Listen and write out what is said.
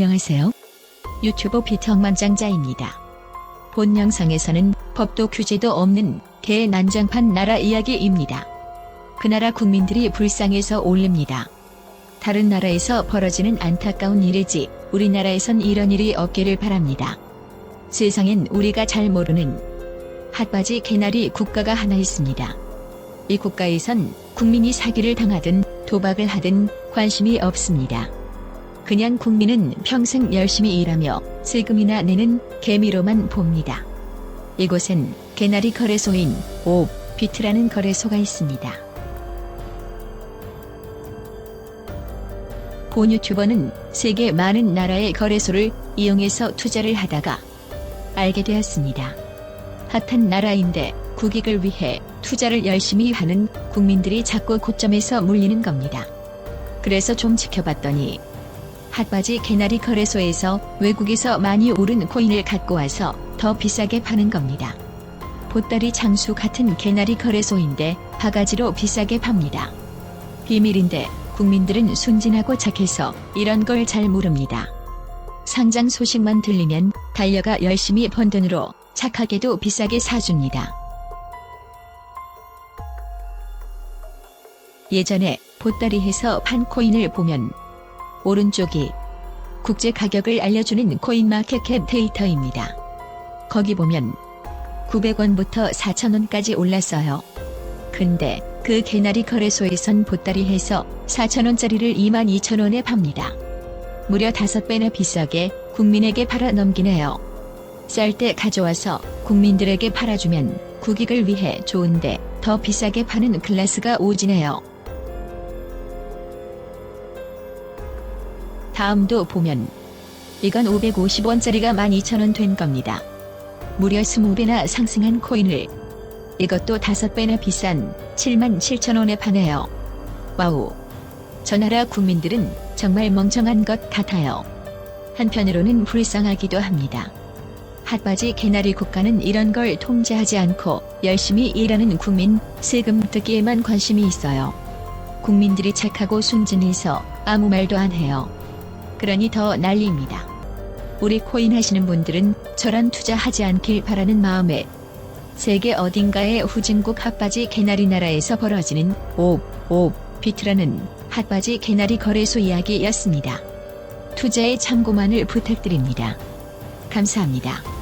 안녕하세요. 유튜브 비청만장자입니다. 본 영상에서는 법도 규제도 없는 대난장판 나라 이야기입니다. 그 나라 국민들이 불쌍해서 올립니다. 다른 나라에서 벌어지는 안타까운 일이지 우리나라에선 이런 일이 없기를 바랍니다. 세상엔 우리가 잘 모르는 핫바지 개나리 국가가 하나 있습니다. 이 국가에선 국민이 사기를 당하든 도박을 하든 관심이 없습니다. 그냥 국민은 평생 열심히 일하며 세금이나 내는 개미로만 봅니다. 이곳엔 개나리 거래소인 오 비트라는 거래소가 있습니다. 본 유튜버는 세계 많은 나라의 거래소를 이용해서 투자를 하다가 알게 되었습니다. 핫한 나라인데 국익을 위해 투자를 열심히 하는 국민들이 자꾸 고점에서 물리는 겁니다. 그래서 좀 지켜봤더니 핫바지 개나리 거래소에서 외국에서 많이 오른 코인을 갖고 와서 더 비싸게 파는 겁니다. 보따리 장수 같은 개나리 거래소인데 바가지로 비싸게 팝니다. 비밀인데 국민들은 순진하고 착해서 이런 걸 잘 모릅니다. 상장 소식만 들리면 달려가 열심히 번 돈으로 착하게도 비싸게 사줍니다. 예전에 보따리에서 판 코인을 보면 오른쪽이 국제 가격을 알려주는 코인 마켓캡 데이터입니다. 거기 보면 900원부터 4,000원까지 올랐어요. 근데 그 개나리 거래소에선 보따리 해서 4,000원짜리를 22,000원에 팝니다. 무려 5배나 비싸게 국민에게 팔아 넘기네요. 쌀 때 가져와서 국민들에게 팔아주면 국익을 위해 좋은데 더 비싸게 파는 클래스가 오지네요. 다음도 보면 이건 550원짜리가 12,000원 된 겁니다. 무려 20배나 상승한 코인을 이것도 5배나 비싼 77,000원에 파네요. 와우. 저 나라 국민들은 정말 멍청한 것 같아요. 한편으로는 불쌍하기도 합니다. 핫바지 개나리 국가는 이런 걸 통제하지 않고 열심히 일하는 국민 세금 듣기에만 관심이 있어요. 국민들이 착하고 순진해서 아무 말도 안 해요. 그러니 더 난리입니다. 우리 코인 하시는 분들은 저런 투자하지 않길 바라는 마음에 세계 어딘가의 후진국 핫바지 개나리 나라에서 벌어지는 옵, 옵, 비트라는 핫바지 개나리 거래소 이야기였습니다. 투자에 참고만을 부탁드립니다. 감사합니다.